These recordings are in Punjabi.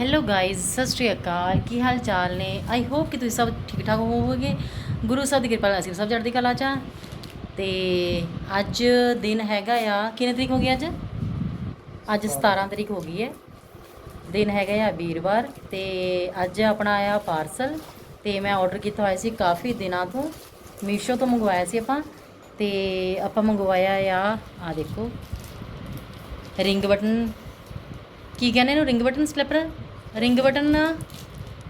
ਹੈਲੋ ਗਾਇਜ਼ ਸਤਿ ਸ਼੍ਰੀ ਅਕਾਲ। ਕੀ ਹਾਲ ਚਾਲ ਨੇ? ਆਈ ਹੋਪ ਕਿ ਤੁਸੀਂ ਸਭ ਠੀਕ ਠਾਕ ਹੋਵੋਗੇ। ਗੁਰੂ ਸਾਹਿਬ ਦੀ ਕਿਰਪਾ ਨਾਲ ਅਸੀਂ ਸਭ ਚੜ੍ਹਦੀ ਕਲਾ ਚ ਹਾਂ। ਤੇ ਅੱਜ ਦਿਨ ਹੈਗਾ ਆ, ਕਿੰਨੇ ਤਰੀਕ ਹੋ ਗਈ ਅੱਜ? ਅੱਜ 17 ਤਰੀਕ ਹੋ ਗਈ ਹੈ। ਦਿਨ ਹੈਗਾ ਆ ਵੀਰਵਾਰ ਤੇ ਅੱਜ ਆਪਣਾ ਆਇਆ ਪਾਰਸਲ। ਤੇ ਮੈਂ ਆਰਡਰ ਕੀਤਾ ਹੋਇਆ ਸੀ ਕਾਫੀ ਦਿਨਾਂ ਤੋਂ। ਮੀਸ਼ੋ ਤੋਂ ਮੰਗਵਾਇਆ ਸੀ ਆਪਾਂ। ਤੇ ਆਪਾਂ ਮੰਗਵਾਇਆ ਆ ਆ ਦੇਖੋ। ਰਿੰਗ ਬਟਨ ਕੀ ਕਹਿੰਦੇ ਇਹਨੂੰ ring button slipper ring button,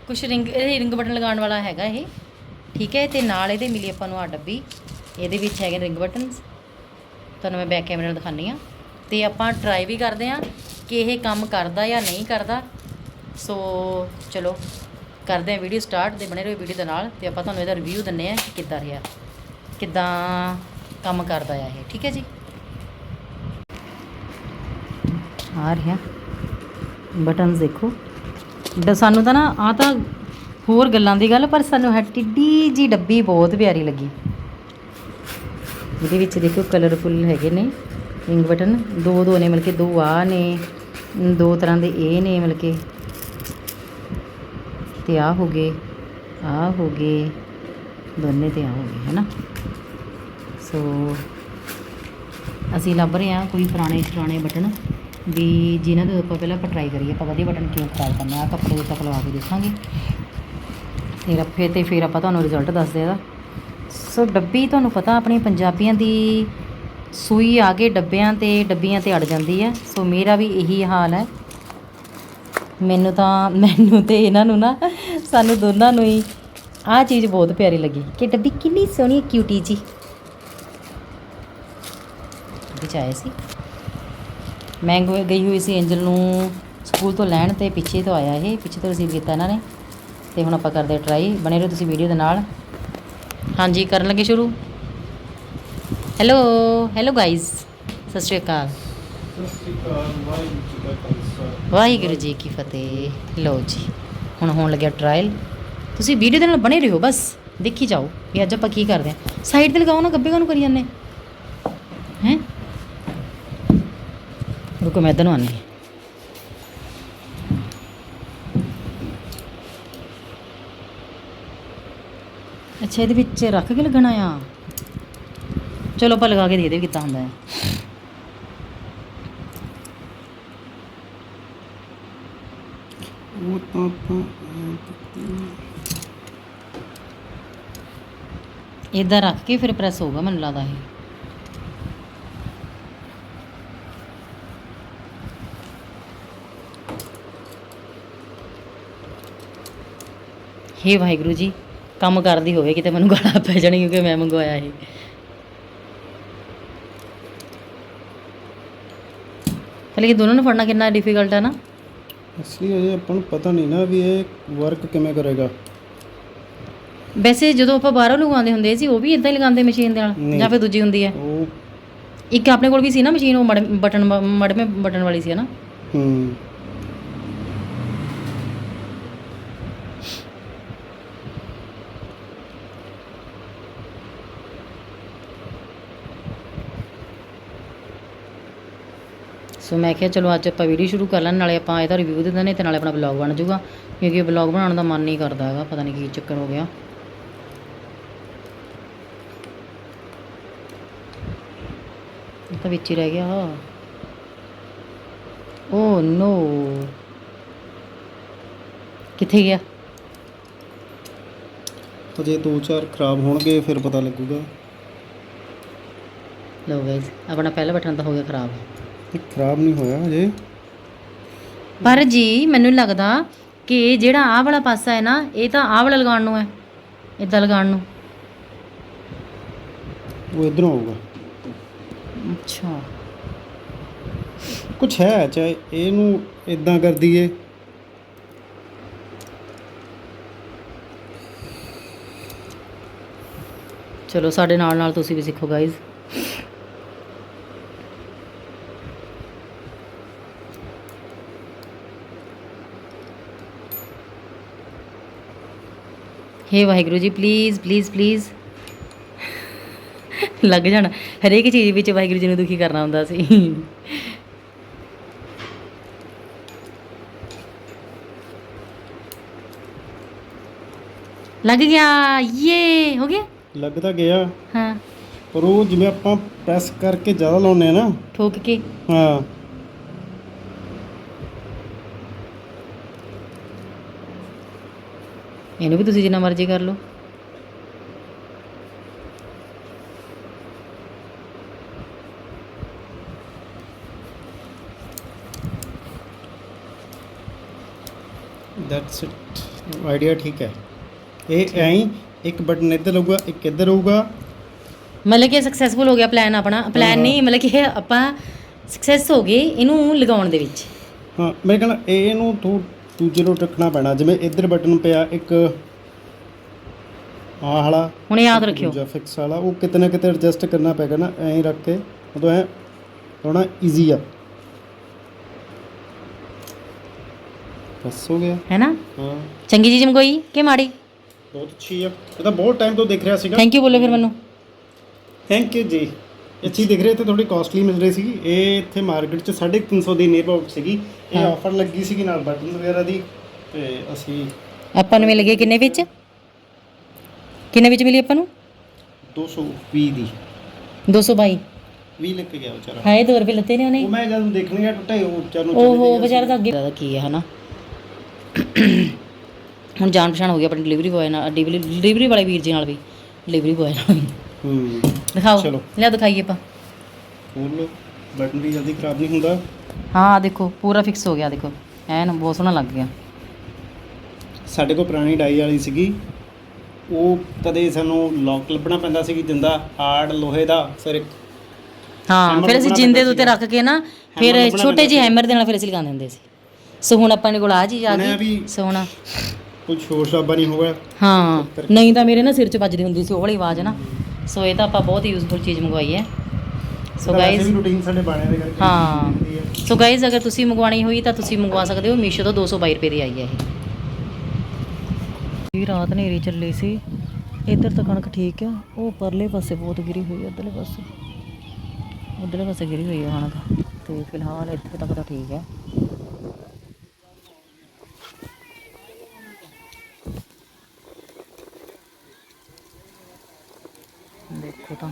ਕੁਛ ਰਿੰਗ, ਇਹ ਰਿੰਗ ਬਟਨ ਲਗਾਉਣ ਵਾਲਾ ਹੈਗਾ ਇਹ। ਠੀਕ ਹੈ, ਤੇ ਨਾਲ ਇਹਦੇ ਮਿਲੀ ਆਪਾਂ ਨੂੰ ਆ ਡੱਬੀ। ਇਹਦੇ ਵਿੱਚ ਹੈਗੇ ਰਿੰਗ ਬਟਨਸ। ਤੁਹਾਨੂੰ ਮੈਂ ਬੈਕ ਕੈਮਰੇ ਨਾਲ ਦਿਖਾਉਂਦੀ ਆ ਤੇ ਆਪਾਂ ਟਰਾਈ ਵੀ ਕਰਦੇ ਆ ਕਿ ਇਹ ਕੰਮ ਕਰਦਾ ਜਾਂ ਨਹੀਂ ਕਰਦਾ। ਸੋ ਚਲੋ, ਕਰਦੇ ਆ ਵੀਡੀਓ ਸਟਾਰਟ ਤੇ ਬਣੇ ਰਹੋ ਵੀਡੀਓ ਦੇ ਨਾਲ। ਤੇ ਆਪਾਂ ਤੁਹਾਨੂੰ ਇਹਦਾ ਰਿਵਿਊ ਦਿੰਨੇ ਆ ਕਿ ਕਿੱਦਾਂ ਰਿਹਾ। ਕਿੱਦਾਂ ਕੰਮ ਕਰਦਾ ਆ ਇਹ। ਠੀਕ ਹੈ ਜੀ? ਆ ਰਿਹਾ। ਬਟਨਸ ਦੇਖੋ। ਡ ਸਾਨੂੰ ਤਾਂ ਨਾ ਆ ਤਾਂ ਹੋਰ ਗੱਲਾਂ ਦੀ ਗੱਲ, ਪਰ ਸਾਨੂੰ ਹੈ ਟਿੱਡੀ ਜੀ ਡੱਬੀ ਬਹੁਤ ਪਿਆਰੀ ਲੱਗੀ। ਇਹਦੇ ਵਿੱਚ ਦੇਖੋ ਕਲਰਫੁੱਲ ਹੈਗੇ ਨੇ ਰਿੰਗ ਬਟਨ ਦੋ ਦੋ ਨੇ ਮਿਲ ਕੇ ਦੋ ਆ ਨੇ, ਦੋ ਤਰ੍ਹਾਂ ਦੇ ਇਹ ਨੇ ਮਿਲ ਕੇ। ਤੇ ਆ ਹੋ ਗਏ ਆ ਹੋ ਗਏ, ਦੋਨੇ ਤੇ ਆ ਹੋ ਗਏ, ਹੈਨਾ? ਸੋ ਅਸੀਂ ਲੱਭ ਰਹੇ ਹਾਂ ਕੋਈ ਪੁਰਾਣੇ ਪੁਰਾਣੇ ਬਟਨ ਵੀ ਜਿਨ੍ਹਾਂ ਦੇ ਆਪਾਂ ਪਹਿਲਾਂ ਆਪਾਂ ਟਰਾਈ ਕਰੀਏ, ਆਪਾਂ ਵਧੀਆ ਬਟਨ ਕਿਉਂ ਖਰਾਬ ਕਰਨਾ ਆ ਕੱਪੜੇ ਉੱਤੇ ਲਵਾ ਕੇ ਦੇਖਾਂਗੇ। ਤੇ ਰੱਫੇ ਤੇ ਫਿਰ ਆਪਾਂ ਤੁਹਾਨੂੰ ਰਿਜ਼ਲਟ ਦੱਸਦੇ ਇਹਦਾ। ਸੋ ਡੱਬੀ ਤੁਹਾਨੂੰ ਪਤਾ ਆਪਣੇ ਪੰਜਾਬੀਆਂ ਦੀ ਸੂਈ ਆ ਕੇ ਡੱਬਿਆਂ ਤੇ, ਡੱਬੀਆਂ ਤੇ ਅੜ ਜਾਂਦੀ ਹੈ ਸੋ ਮੇਰਾ ਵੀ ਇਹੀ ਹਾਲ ਹੈ। ਮੈਨੂੰ ਤਾਂ, ਮੈਨੂੰ ਤੇ ਇਹਨਾਂ ਨੂੰ ਨਾ, ਸਾਨੂੰ ਦੋਨਾਂ ਨੂੰ ਹੀ ਆਹ ਚੀਜ਼ ਬਹੁਤ ਪਿਆਰੀ ਲੱਗੀ ਕਿ ਡੱਬੀ ਕਿੰਨੀ ਸੋਹਣੀ ਕਿਊਟੀ ਜੀ। ਵਿੱਚ ਆਏ ਸੀ। ਮੈਂ ਗੋ- ਗਈ ਹੋਈ ਸੀ ਐਂਜਲ ਨੂੰ ਸਕੂਲ ਤੋਂ ਲੈਣ ਤੇ ਪਿੱਛੇ ਤੋਂ ਆਇਆ ਇਹ, ਪਿੱਛੇ ਤੋਂ ਰਿਸੀਵ ਕੀਤਾ ਇਹਨਾਂ ਨੇ ਤੇ ਹੁਣ ਆਪਾਂ ਕਰਦੇ ਟਰਾਈ ਬਣੇ ਰਹੋ ਤੁਸੀਂ ਵੀਡੀਓ ਦੇ ਨਾਲ। ਹਾਂਜੀ, ਕਰਨ ਲੱਗੇ ਸ਼ੁਰੂ? ਹੈਲੋ ਹੈਲੋ ਗਾਇਜ਼ ਸਤਿ ਸ਼੍ਰੀ ਅਕਾਲ। ਵਾਹਿਗੁਰੂ ਜੀ ਕੀ ਫਤਿਹ। ਲਓ ਜੀ, ਹੁਣ ਹੋਣ ਲੱਗਿਆ ਟਰਾਇਲ ਤੁਸੀਂ ਵੀਡੀਓ ਦੇ ਨਾਲ ਬਣੇ ਰਹੋ ਬਸ, ਦੇਖੀ ਜਾਓ ਵੀ ਅੱਜ ਆਪਾਂ ਕੀ ਕਰਦੇ ਹਾਂ। ਸਾਈਡ ਤੇ ਲਗਾਓ ਨਾ, ਗੱਬੇ ਕਾਹਨੂੰ ਕਰੀ ਜਾਂਦੇ? ਹੈ? ਇੱਧਰ ਨੂੰ ਆਉਂਦੀ ਹਾਂ। ਅੱਛਾ ਇਹਦੇ ਵਿੱਚ ਰੱਖ ਕੇ ਲੱਗਣਾ ਆ? ਚਲੋ ਆਪਾਂ ਲਗਾ ਕੇ ਦੇ ਦੇ ਕਿੱਦਾਂ ਹੁੰਦਾ ਹੈ ਉਹ ਤਾਂ ਆਪਾਂ ਇਦਾਂ ਰੱਖ ਕੇ ਫਿਰ ਪ੍ਰੈਸ ਹੋਊਗਾ ਮੈਨੂੰ ਲੱਗਦਾ ਇਹ। ਹੇ ਵਾਹਿਗੁਰੂ ਜੀ ਕੰਮ ਕਰਦੀ ਹੋਵੇ ਕਿਤੇ ਮੈਨੂੰ ਗਾਲਾਂ ਪੈ ਜਾਣੀ ਕਿਉਂਕਿ ਮੈਂ ਮੰਗਵਾਇਆ ਇਹ। ਪਹਿਲੇ ਕਿ ਦੋਨੋਂ ਨੂੰ ਫੜਨਾ ਕਿੰਨਾ ਡਿਫਿਕਲਟ ਹੈ ਨਾ? ਅਸਲੀ ਅਜੇ ਆਪਾਂ ਨੂੰ ਪਤਾ ਨਹੀਂ ਨਾ ਵੀ ਇਹ ਵਰਕ ਕਿਵੇਂ ਕਰੇਗਾ। ਵੈਸੇ ਜਦੋਂ ਆਪਾਂ ਬਾਹਰੋਂ ਲਗਵਾਉਂਦੇ ਹੁੰਦੇ ਸੀ ਉਹ ਵੀ ਇਦਾਂ ਹੀ ਲਗਾਉਂਦੇ ਮਸ਼ੀਨ ਦੇ ਨਾਲ ਨਹੀਂ। ਜਾਂ ਫਿਰ ਦੂਜੀ ਹੁੰਦੀ ਹੈ। ਉਹ ਇੱਕ ਆਪਣੇ ਕੋਲ ਵੀ ਸੀ ਨਾ ਮਸ਼ੀਨ ਉਹ ਮੜ- ਬਟਨ ਮੜਵੇਂ ਬਟਨ ਵਾਲੀ ਸੀ ਨਾ? ਹੂੰ। ਸੋ ਮੈਂ ਕਿਹਾ ਚਲੋ ਅੱਜ ਆਪਾਂ ਵੀਡੀਓ ਸ਼ੁਰੂ ਕਰ ਲੈਣ ਨਾਲੇ ਆਪਾਂ ਇਹਦਾ ਰਿਵਿਊ ਦੇ ਦਿੰਦੇ ਤੇ ਨਾਲੇ ਆਪਣਾ ਵਲੌਗ ਬਣ ਜਾਊਗਾ। ਕਿਉਂਕਿ ਵਲੌਗ ਬਣਾਉਣ ਦਾ ਮਨ ਨਹੀਂ ਕਰਦਾ ਹੈਗਾ ਪਤਾ ਨਹੀਂ ਕੀ ਚੱਕਰ ਹੋ ਗਿਆ। ਇਹ ਤਾਂ ਵਿੱਚ ਹੀ ਰਹਿ ਗਿਆ। ਓ ਨੋ ਕਿੱਥੇ ਗਿਆ? ਅਜੇ ਦੋ ਚਾਰ ਖਰਾਬ ਹੋਣਗੇ ਫਿਰ ਪਤਾ ਲੱਗੂਗਾ। ਲਓ ਗਾਇਸ ਆਪਣਾ ਪਹਿਲਾ ਬਟਨ ਤਾਂ ਹੋ ਗਿਆ ਖਰਾਬ। ਇਹ ਖਰਾਬ ਨਹੀਂ ਹੋਇਆ ਅਜੇ ਪਰ ਜੀ ਮੈਨੂੰ ਲੱਗਦਾ ਕਿ ਜਿਹੜਾ ਆਹ ਵਾਲਾ ਪਾਸਾ ਹੈ ਨਾ ਇਹ ਤਾਂ ਆਹ ਵਾਲਾ ਲਗਾਉਣ ਨੂੰ ਹੈ ਇਦਾਂ ਲਗਾਉਣ ਨੂੰ। ਉਹ ਇਧਰੋਂ ਆਊਗਾ। ਅੱਛਾ। ਕੁਝ ਹੈ ਚਾਹੇ ਇਹਨੂੰ ਇਦਾਂ ਕਰ ਦਈਏ। ਚਲੋ ਸਾਡੇ ਨਾਲ ਨਾਲ ਤੁਸੀਂ ਵੀ ਸਿੱਖੋ guys hey Waheguru ji please please please ਲੱਗ ਜਾਣਾ। ਹਰੇਕ ਚੀਜ਼ ਵਿੱਚ ਵਾਹਿਗੁਰੂ ਜੀ ਨੂੰ ਦੁਖੀ ਕਰਨਾ ਹੁੰਦਾ ਸੀ। ਲੱਗ ਗਿਆ। ਯੇ ਹੋ ਗਿਆ? ਲੱਗ ਤਾਂ ਗਿਆ। ਹਾਂ। ਪਰ ਉਹ ਜਿਵੇਂ ਆਪਾਂ ਪ੍ਰੈਸ ਕਰਕੇ ਜ਼ਿਆਦਾ ਲਾਉਨੇ ਆ ਨਾ। ਠੋਕ ਕੇ। ਇਹਨੂੰ ਵੀ ਤੁਸੀਂ ਜਿੰਨਾ ਮਰਜ਼ੀ ਕਰ ਲਓ। ਦੈਟਸ ਇਟ ਆਈਡੀਆ ਠੀਕ ਹੈ ਇਹ ਐਂ ਇੱਕ ਬਟਨ ਇੱਧਰ ਲੱਗੂਗਾ ਇੱਕ ਇੱਧਰ ਹੋਊਗਾ ਮਤਲਬ ਕਿ ਸਕਸੈਸਫੁਲ ਹੋ ਗਿਆ ਪਲਾਨ ਆਪਣਾ ਪਲਾਨ ਨਹੀਂ ਮਤਲਬ ਕਿ ਇਹ ਆਪਾਂ ਸਕਸੈਸ ਹੋ ਗਏ ਇਹਨੂੰ ਲਗਾਉਣ ਦੇ ਵਿੱਚ ਹਾਂ ਮੇਰੇ ਕਹਿੰਦਾ ਇਹਨੂੰ ਤੂੰ ਦੂਜੇ ਨੂੰ ਰੱਖਣਾ ਪੈਣਾ। ਜਿਵੇਂ ਇੱਧਰ ਬਟਨ ਪਿਆ ਇੱਕ ਆਹ ਵਾਲਾ ਹੁਣ ਯਾਦ ਰੱਖਿਓ। ਦੂਜਾ ਫਿਕਸ ਵਾਲਾ ਉਹ ਕਿਤੇ ਨਾ ਕਿਤੇ ਐਡਜਸਟ ਕਰਨਾ ਪੈਗਾ ਨਾ ਐਂ ਰੱਖ ਕੇ। ਉਦੋਂ ਐ ਹੋਣਾ ਈਜ਼ੀ ਆ। ਬਸ ਹੋ ਗਿਆ। ਹੈ ਨਾ? ਹਾਂ। ਚੰਗੀ ਚੀਜ਼ ਮੰਗਵਾਈ ਕਿ ਮਾੜੀ? ਬਹੁਤ ਅੱਛੀ ਆ। ਇਹ ਤਾਂ ਬਹੁਤ ਟਾਈਮ ਤੋਂ ਦੇਖ ਰਿਹਾ ਸੀਗਾ। ਥੈਂਕ ਯੂ ਬੋਲੋ ਫਿਰ ਮੈਨੂੰ। ਥੈਂਕ ਯੂ ਜੀ। ਅੱਛੀ ਦਿਖ ਰਹੀ ਤੇ ਥੋੜੀ ਕਾਸਟਲੀ ਮਿਲ ਰਹੀ ਸੀਗੀ। ਇਹ ਇੱਥੇ ਮਾਰਕੀਟ 'ਚ 350 ਦੀ ਨੀਅਰ ਅਬਾਊਟ ਸੀਗੀ। ਇਹ। ਆਫਰ ਲੱਗੀ ਸੀਗੀ ਨਾਲ ਬਟਨ ਵਗੈਰਾ ਦੀ ਤੇ ਅਸੀਂ ਆਪਾਂ ਨੂੰ ਮਿਲ ਗਏ ਕਿੰਨੇ ਵਿੱਚ? ਕਿੰਨੇ ਵਿੱਚ ਮਿਲੀ ਆਪਾਂ ਨੂੰ? 220 ਦੀ। 222 20 ਲਿਖ ਕੇ ਗਿਆ ਵਿਚਾਰਾ। ਹਾਏ 2 ਰੁਪਏ ਲੱਤੇ ਨੇ ਉਹਨੇ। ਉਹ ਮੈਂ ਜਦੋਂ ਦੇਖਣ ਗਿਆ ਟੁੱਟਾ ਉਹ ਚਾਰ ਨੂੰ ਓਹੋ ਵਿਚਾਰਾ ਤਾਂ ਅੱਗੇ ਦਾ ਕੀ ਹੈ ਹਨਾ? ਹੁਣ ਜਾਣ ਪਛਾਣ ਹੋ ਗਈ ਆਪਣੀ ਡਿਲੀਵਰੀ ਬॉय ਨਾਲ ਡਿਲੀਵਰੀ ਵਾਲੇ ਵੀਰ ਜੀ ਨਾਲ ਵੀ। ਡਿਲੀਵਰੀ ਬॉय ਨਾਲ ਵੀ। ਹੂੰ। ਦਿਖਾਓ। ਚਲੋ। ਲਿਆ ਦਿਖਾਈਏ ਆਪਾਂ। ਖੋਲ ਬਟਨ ਵੀ ਜਲਦੀ ਖਰਾਬ ਨਹੀਂ ਹੁੰਦਾ। ਹਾਂ ਆਹ ਦੇਖੋ ਪੂਰਾ ਫਿਕਸ ਹੋ ਗਿਆ ਦੇਖੋ। ਐਨ ਬਹੁਤ ਸੋਹਣਾ ਲੱਗ ਗਿਆ। ਸਾਡੇ ਕੋਲ ਪੁਰਾਣੀ ਡਾਈ ਵਾਲੀ ਸੀਗੀ। ਉਹ ਕਦੇ ਸਾਨੂੰ ਲੌਕ ਲੱਭਣਾ ਪੈਂਦਾ ਸੀ ਕਿ ਜਿੰਦਾ ਹਾਰਡ ਲੋਹੇ ਦਾ ਫਿਰ ਇੱਕ। ਹਾਂ ਫਿਰ ਅਸੀਂ ਜਿੰਦੇ ਦੇ ਉੱਤੇ ਰੱਖ ਕੇ ਨਾ ਫਿਰ ਛੋਟੇ ਜਿਹੇ ਹੈਮਰ ਦੇ ਨਾਲ ਫਿਰ ਅਸੀਂ ਲਗਾ ਦਿੰਦੇ ਸੀ। ਸੋ ਹੁਣ ਆਪਾਂ ਨੇ ਕੋਲ ਆ ਚੀਜ਼ ਆ ਹੁਣ ਇਹ ਗਈ ਵੀ- ਸੋਹਣਾ। ਕੁਝ ਸ਼ੋਰ ਸ਼ਰਾਬਾ ਨਹੀਂ ਹੋਇਆ ਹਾਂ ਨਹੀਂ ਤਾਂ ਮੇਰੇ ਨਾ ਸਿਰ 'ਚ ਵੱਜਦੀ ਹੁੰਦੀ ਸੀ ਉਹ ਵਾਲੀ ਆਵਾਜ਼ ਨਾ। ਸੋ ਇਹ ਤਾਂ ਆਪਾਂ ਬਹੁਤ ਯੂਜ਼ਫੁਲ ਚੀਜ਼ ਮੰਗਵਾਈ ਹੈ। ਸੋ ਗਾਇਜ਼ ਵੀ ਰੂਟੀਨ ਸਾਡੇ ਬਾਣਿਆਂ ਦੇ ਕਰਕੇ ਹਾਂ। ਸੋ ਗਾਇਜ਼ ਅਗਰ ਤੁਸੀਂ ਮੰਗਵਾਣੀ ਹੋਈ ਤਾਂ ਤੁਸੀਂ ਮੰਗਵਾ ਸਕਦੇ ਹੋ। ਮੀਸ਼ੋ ਤੋਂ 222 ਰੁਪਏ ਦੀ ਆਈ ਹੈ ਇਹ। ਇਹ ਰਾਤ ਹਨੇਰੀ ਚੱਲੀ ਸੀ। ਇੱਧਰ ਤਾਂ ਕਣਕ ਠੀਕ ਆ। ਉਹ ਪਰਲੇ ਪਾਸੇ ਬਹੁਤ ਗਿਰੀ ਹੋਈ ਹੈ ਉਧਰਲੇ ਪਾਸੇ। ਉਧਰਲੇ ਪਾਸੇ ਗਿਰੀ ਹੋਈ ਹੈ ਕਣਕ। ਤੇ ਫਿਲਹਾਲ ਇੱਥੇ ਤੱਕ ਤਾਂ ਠੀਕ ਹੈ ਦੇਖੋ ਤਾਂ।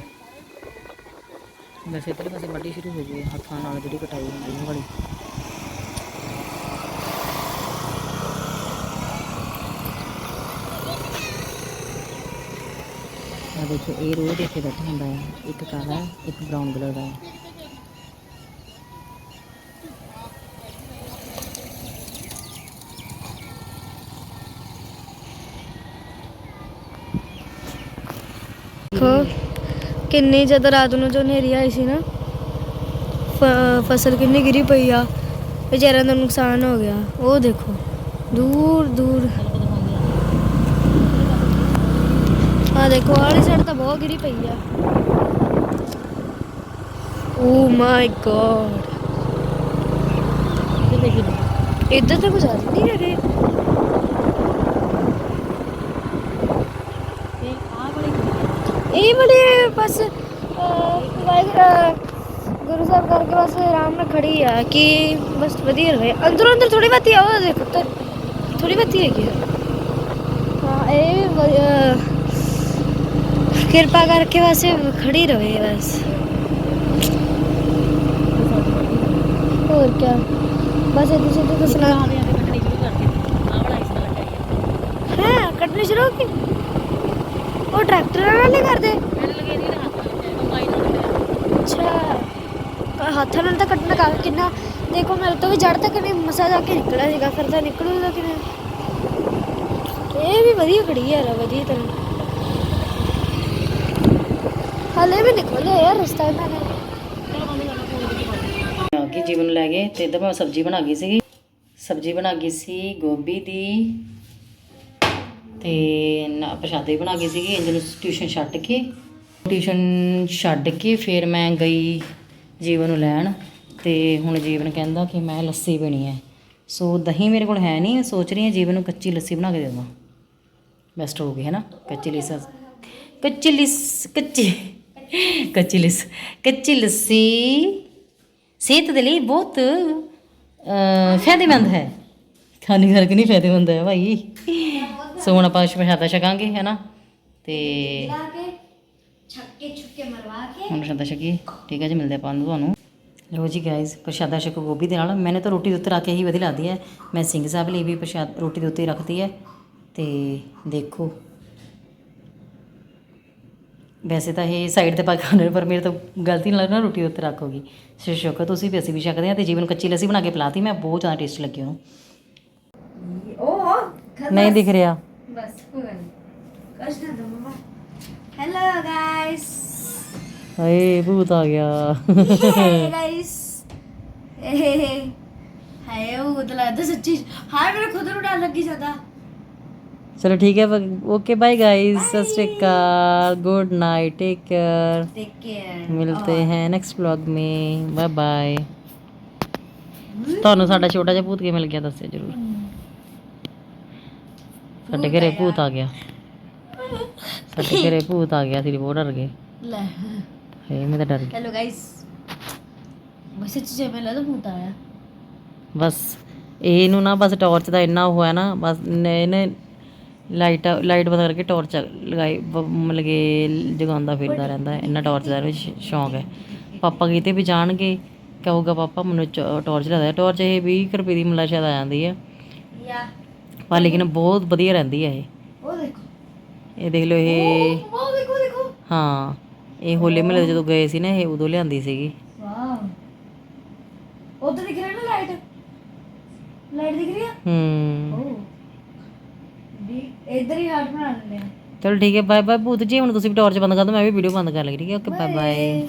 ਵੈਸੇ ਇੱਧਰਲੇ ਪਾਸੇ ਵੱਡੀ ਸ਼ੁਰੂ ਹੋ ਗਈ ਹੱਥਾਂ ਨਾਲ ਜਿਹੜੀ ਕਟਾਈ ਹੁੰਦੀ ਹੈ ਵਾਲੀ। ਆ ਦੇਖੋ, ਇਹ ਰੋਜ਼ ਇੱਥੇ ਬੈਠਾ ਹੁੰਦਾ ਹੈ। ਇੱਕ ਕਾਲਾ ਇੱਕ ਬਰਾਊਨ ਕਲਰ ਦਾ ਹੈ। ਦੇਖੋ ਕਿੰਨੀ ਜਦ ਰਾਤ ਨੂੰ ਜੋ ਹਨੇਰੀ ਆਈ ਸੀ ਨਾ ਫਸਲ ਕਿੰਨੀ ਗਿਰੀ ਪਈ ਆ ਵਿਚਾਰਿਆਂ ਦਾ ਨੁਕਸਾਨ ਹੋ ਗਿਆ। ਉਹ ਦੇਖੋ ਦੂਰ ਦੂਰ। ਆ ਦੇਖੋ ਆਲੀ ਸਾਈਡ ਤਾਂ ਬਹੁਤ ਗਿਰੀ ਪਈ ਆ। ਓ ਮਾਈ ਗॉड ਇੱਧਰ ਤਾਂ ਕੁਝ ਆ ਨਹੀਂ ਹੈਗੇ। ਇਹ ਵਾਲੇ ਬਸ ਗੁਰੂ ਸਾਹਿਬ ਕਰਕੇ ਬਸ ਆਰਾਮ ਨਾਲ ਖੜੀ ਆ ਕਿ ਬਸ ਵਧੀਆ ਰਹੇ। ਅੰਦਰੋਂ ਅੰਦਰ ਥੋੜੀ ਬਾਤੀ ਆਵਾ ਦੇਖੋ ਤਾਂ ਥੋੜੀ ਬਾਤੀ ਹੈਗੀ ਆ। ਹਾਂ ਇਹ ਕਿਰਪਾ ਕਰਕੇ ਬਸ ਖੜੀ ਰਹੇ ਬਸ। ਹੋਰ ਕੀ ਬਸ ਇਹ ਤੁਸੀਂ ਤਾਂ ਸੁਣਾ। ਹਾਂ ਕੱਟਣੇ ਸ਼ੁਰੂ ਹੋ ਗਏ ਉਹ ਟਰੈਕਟਰ ਨਾਲ ਹੀ ਕਰਦੇ? ਅੱਛਾ। ਪਰ ਹੱਥਾਂ ਨਾਲ ਤਾਂ ਕੱਟਣਾ ਕਾ ਕਿੰਨਾ ਦੇਖੋ ਮੇਰੇ ਤੋਂ ਵੀ ਜੜ ਤੱਕ ਨਹੀਂ ਮਸਾ ਜਾ ਕੇ ਨਿਕਲਿਆ ਸੀਗਾ ਫਿਰ ਤਾਂ ਨਿਕਲੂਗਾ ਕਿਵੇਂ? ਇਹ ਵੀ ਵਧੀਆ ਖੜੀ ਯਾਰ ਵਧੀਆ ਤਰ੍ਹਾਂ। ਹਲੇ ਵੀ ਨਿਕਲਿਆ ਯਾਰ ਰਸਤਾ ਇਹਨਾਂ ਨੇ ਕੇ ਜੀਵਨ ਲੈ ਗਏ ਤੇ ਇੱਧਰ ਮੈਂ ਸਬਜ਼ੀ ਬਣਾ ਗਈ ਸੀਗੀ। ਸਬਜ਼ੀ ਬਣਾ ਗਈ ਸੀ ਗੋਭੀ ਦੀ। ਤੇ ਨਾ ਪ੍ਰਸ਼ਾਦੇ ਬਣਾ ਕੇ ਸੀਗੇ ਇੰਜ ਨੂੰ ਟਿਊਸ਼ਨ ਛੱਡ ਕੇ। ਟਿਊਸ਼ਨ ਛੱਡ ਕੇ ਫਿਰ ਮੈਂ ਗਈ ਜੀਵਨ ਨੂੰ ਲੈਣ ਤੇ ਹੁਣ ਜੀਵਨ ਕਹਿੰਦਾ ਕਿ ਮੈਂ ਲੱਸੀ ਪੀਣੀ ਹੈ। ਸੋ ਦਹੀਂ ਮੇਰੇ ਕੋਲ ਹੈ ਨਹੀਂ ਸੋਚ ਰਹੀ ਹਾਂ ਜੀਵਨ ਨੂੰ ਕੱਚੀ ਲੱਸੀ ਬਣਾ ਕੇ ਦੇਵਾਂ। ਬੈਸਟ ਹੋਊਗੀ ਹੈ ਨਾ? ਕੱਚੀ ਲਿਸ। ਕੱਚੀ ਲਿਸ, ਕੱਚੀ ਕੱਚੀ ਲਿਸ, ਕੱਚੀ ਲੱਸੀ ਸਿਹਤ ਦੇ ਲਈ ਬਹੁਤ ਫਾਇਦੇਮੰਦ ਹੈ। ਹਾਨੀਕਾਰਕ ਨਹੀਂ ਫਾਇਦੇਮੰਦ ਹੈ ਭਾਈ? ਸੋ ਹੁਣ ਆਪਾਂ ਪ੍ਰਸ਼ਾਦਾ ਛਕਾਂਗੇ ਹੈ ਨਾ ਤੇ ਲਾ ਕੇ ਛੱਕੇ ਛੁੱਕੇ ਮਰਵਾ ਕੇ। ਹੁਣ ਪ੍ਰਸ਼ਾਦਾ ਛਕੀਏ। ਠੀਕ ਹੈ ਜੀ ਮਿਲਦੇ ਆਪਾਂ ਤੁਹਾਨੂੰ। ਲੋ ਜੀ ਗਾਇਜ਼ ਪ੍ਰਸ਼ਾਦਾ ਛਕੋ ਗੋਭੀ ਦੇ ਨਾਲ। ਮੈंने ਤਾਂ ਰੋਟੀ ਦੇ ਉੱਤੇ ਰੱਖ ਕੇ ਹੀ ਵਧੀਆ ਲੱਗਦੀ ਹੈ। ਮੈਂ ਸਿੰਘ ਸਾਹਿਬ ਲਈ ਵੀ ਪ੍ਰਸ਼ਾਦ ਰੋਟੀ ਦੇ ਉੱਤੇ ਹੀ ਰੱਖਦੀ ਹੈ। ਤੇ ਦੇਖੋ। ਵੈਸੇ ਤਾਂ ਇਹ ਸਾਈਡ ਤੇ ਪਾ ਕੇ ਖਾਣੇ ਪਰ ਮੇਰੇ ਤੋਂ ਗਲਤੀ ਨਾਲ ਨਾ ਰੋਟੀ ਦੇ ਉੱਤੇ ਰੱਖੋਗੀ। ਸੋ ਸ਼ੁਕਰ ਤੁਸੀਂ ਵੀ ਅਸੀਂ ਵੀ ਛਕਦੇ ਹਾਂ ਤੇ ਜੀਵਨ ਕੱਚੀ ਲੱਸੀ ਬਣਾ ਕੇ ਪਿਲਾਤੀ। ਮੈਂ ਬਹੁਤ ਜ਼ਿਆਦਾ ਟੇਸਟ ਲੱਗੀ ਉਹਨੂੰ। ਉਹ ਨਹੀਂ ਦਿਖ ਰਿਹਾ। ਬਸ ਕੋਈ ਗੱਲ ਨਹੀਂ ਕਸ਼ਟ ਨਾ ਮਮਾ ਹੈਲੋ ਗਾਇਸ ਹਾਏ ਭੂਤ ਆ ਗਿਆ ਹੇ ਗਾਇਸ ਹਾਏ ਉਹ ਉਤਲਾ ਤਾਂ ਸੱਚੀ ਹਾਏ ਮੇਰੇ ਖੁਦ ਨੂੰ ਡਰ ਲੱਗੀ ਜਾਂਦਾ ਚਲੋ ਠੀਕ ਹੈ ओके बाय गाइस सत श्री अकाल good night take care take care ਮਿਲਤੇ हैं नेक्स्ट व्लॉग में बाय बाय ਤੁਹਾਨੂੰ ਸਾਡਾ ਛੋਟਾ ਜਿਹਾ ਭੂਤ ਕਿਵੇਂ ਮਿਲ ਗਿਆ ਦੱਸਿਓ ਜਰੂਰ ਸਾਡੇ ਘਰੇ ਭੂਤ ਆ ਗਿਆ। ਸਾਡੇ ਘਰੇ ਭੂਤ ਆ ਗਿਆ ਸੀ ਬਹੁਤ ਡਰ ਗਏ। ਲੈ। ਹੇ ਮੈਂ ਤਾਂ ਡਰ ਗਈ। ਹੈਲੋ ਗਾਇਸ ਬਸ ਸੱਚੀ ਜੇ ਮੈਨੂੰ ਲੱਗਦਾ ਭੂਤ ਆਇਆ। ਬਸ ਇਹਨੂੰ ਨਾ ਬਸ ਟਾਰਚ ਦਾ ਇੰਨਾ ਹੋਇਆ ਨਾ ਬਸ ਨ- ਇਹਨੇ ਲਾਈਟ ਲਾਈਟ ਬੰਦ ਕਰਕੇ ਟਾਰਚ ਲਗਾਈ ਕਿ ਜਗਾਉਂਦਾ ਫਿਰਦਾ ਰਹਿੰਦਾ ਹੈ। ਇੰਨਾ ਟਾਰਚ ਦਾ ਇਹਨੂੰ ਸ਼- ਸ਼ੌਂਕ ਹੈ। ਪਾਪਾ ਕਿਤੇ ਵੀ ਜਾਣਗੇ ਕਹੂਗਾ ਪਾਪਾ ਮੈਨੂੰ ਟਾਰਚ ਲੱਗਦਾ ਟਾਰਚ ਇਹ 20 ਕੁ ਰੁਪਏ ਦੀ ਮੁੱਲਾ ਸ਼ਾਇਦ ਆ ਜਾਂਦੀ ਹੈ। ਯਾ। ਪਰ ਲੇਕਿਨ ਬਹੁਤ ਵਧੀਆ ਰਹਿੰਦੀ ਹੈ ਇਹ। ਉਹ ਦੇਖੋ। ਇਹ ਦੇਖ ਲਓ ਇਹ ਉਹ ਦੇਖੋ ਦੇਖੋ। ਹਾਂ ਇਹ ਹੋਲੇ ਮਹੱਲੇ ਜਦੋਂ ਗਏ ਸੀ ਨਾ ਇਹ ਉਦੋਂ ਲਿਆਂਦੀ ਸੀਗੀ। ਵਾਓ ਉਧਰ ਦਿਖ ਰਿਹਾ ਨਾ ਲਾਈਟ? ਲਾਈਟ ਦਿਖ ਰਹੀ ਆ? ਹੂੰ। ਇਧਰ ਹੀ ਹਾਰਟ ਬਣਾ ਲੈਂਦੇ ਆ। ਚਲੋ ਠੀਕ ਹੈ ਬਾਏ ਬਾਏ ਭੂਤ ਜੀ ਹੁਣ ਤੁਸੀਂ ਵੀ ਟਾਰਚ ਬੰਦ ਕਰ ਦਿਓ ਮੈਂ ਵੀ ਵੀਡੀਓ ਬੰਦ ਕਰ ਲਈ ਠੀਕ ਹੈ ਓਕੇ ਬਾਏ। ਬਾਏ